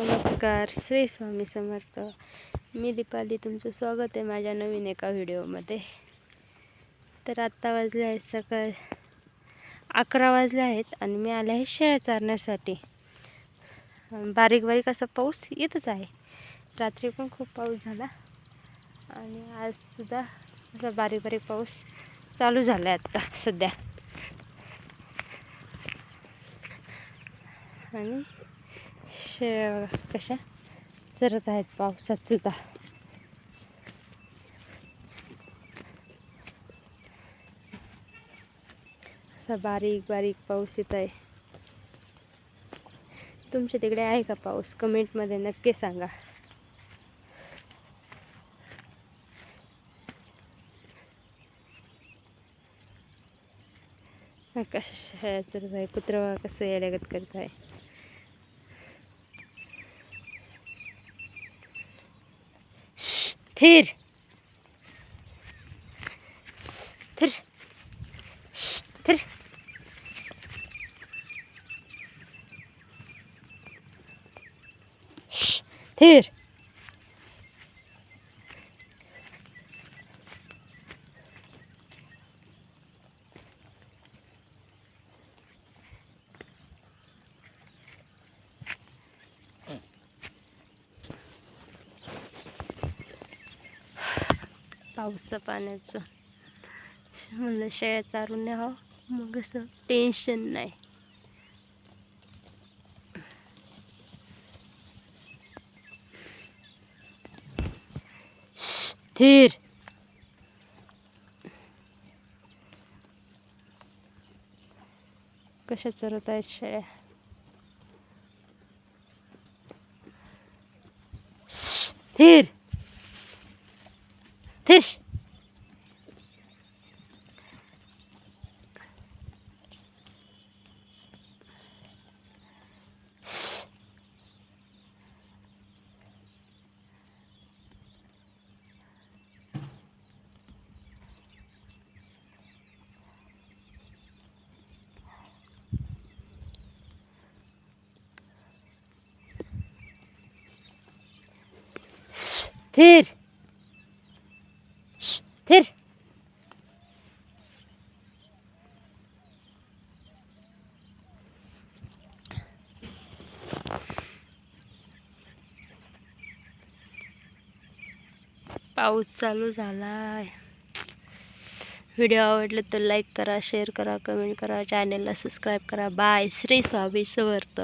नमस्कार. श्री स्वामी समर्थ. मी दीपाली. तुमचं स्वागत आहे माझ्या नवीन एका व्हिडिओमध्ये. तर आत्ता वाजले आहेत सकाळ अकरा वाजले आहेत आणि मी आले आहे शेळ्या चारण्यासाठी. बारीक बारीक असा पाऊस येतच आहे. रात्री पण खूप पाऊस झाला. आणि आजसुद्धा असा बारीक बारीक पाऊस चालू झाला आहे आत्ता सध्या. आणि असे कशा? चरत आहेत पावसात सुद्धा. असा बारीक बारीक पाऊस येत आहे. तुमच्या तिकडे आहे का पाऊस? कमेंटमध्ये नक्की सांगा. आकाश चरत आहे कुत्र कसं येड्यागत करत आहे स्थिर स्थिर स्थिर स्थिर पावसा पाण्याचं. म्हणलं शेळ्या चारून न्यावं. मग असं टेन्शन नाही. स्थिर कशा चरत आहेत शेळ्या? स्थिर स्थिर स्थिर फिर पाऊस चालू झालाय. व्हिडिओ आवडला तर लाईक करा शेअर करा कमेंट करा चॅनेलला सबस्क्राईब करा. बाय श्री स्वामी समर्थ.